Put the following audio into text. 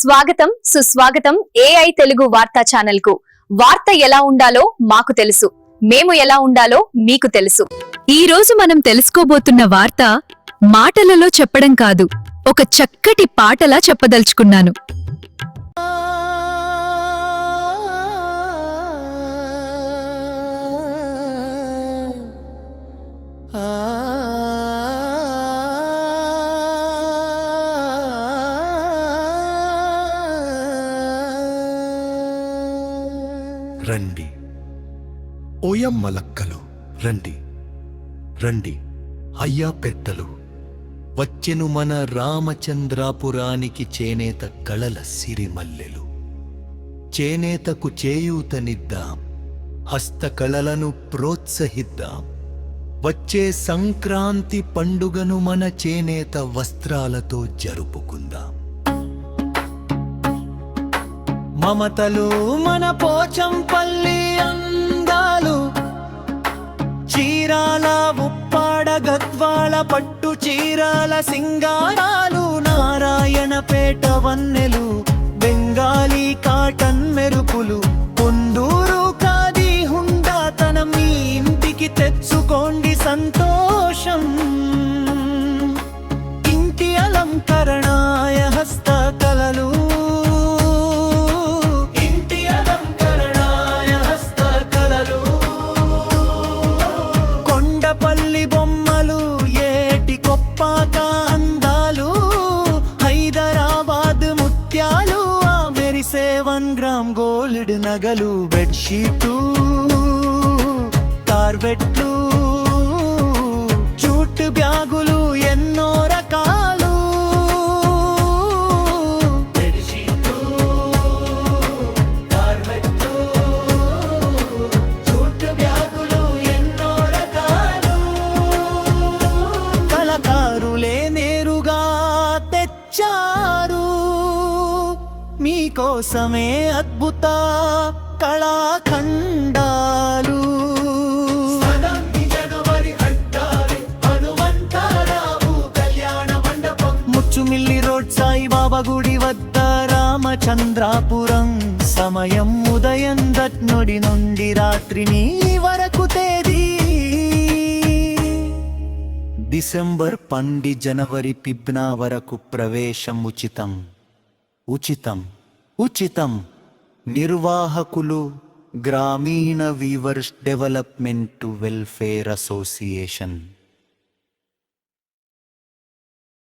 స్వాగతం సుస్వాగతం ఏఐ తెలుగు వార్తా ఛానల్కు వార్త ఎలా ఉండాలో మాకు తెలుసు. మేము ఎలా ఉండాలో మీకు తెలుసు. ఈ రోజు మనం తెలుసుకోబోతున్న వార్త మాటలలో చెప్పడం కాదు ఒక చక్కటి పాటలా చెప్పదలుచుకున్నాను. రండి. ఓయమ్మలక్కలు రండి. రండి. అయ్యా పెద్దలు వచ్చెను మన రామచంద్రాపురానికి చేనేత కళల సిరిమల్లెలు. చేనేతకు చేయూతనిద్దాం హస్తకళలను ప్రోత్సహిద్దాం. వచ్చే సంక్రాంతి పండుగను మన చేనేత వస్త్రాలతో జరుపుకుందాం. మమతలు మన పోచంపల్లి అందాలు. చీరాల ఉప్పాడ గద్వాల పట్టు చీరాల సింగారాలు. నారాయణపేట వన్నెలు బెంగాలీ కాటన్ మెరుపులు. కొందూరు కాది హుండాతనం మీ ఇంటికి తెచ్చుకోండి సంతోషం. ఇంటి అలంకరణాయ సెవెన్ గ్రామ్ గోల్డ్ నగలు బెడ్షీటు కార్బెట్లు మీకోసమే అద్భుత కళాఖండాలు. ముచ్చుమిల్లి రోడ్ సాయిబాబా గుడి వద్ద రామచంద్రాపురం. సమయం ఉదయం దట్నుడి నుండి రాత్రిని వరకు తేదీ. డిసెంబర్ పండి జనవరి పిబ్నా వరకు ప్రవేశం ఉచితం. ఉచితం. ఉచితం నిర్వాహకులు గ్రామీణ వీవర్స్ డెవలప్మెంట్ వెల్ఫేర్ అసోసియేషన్.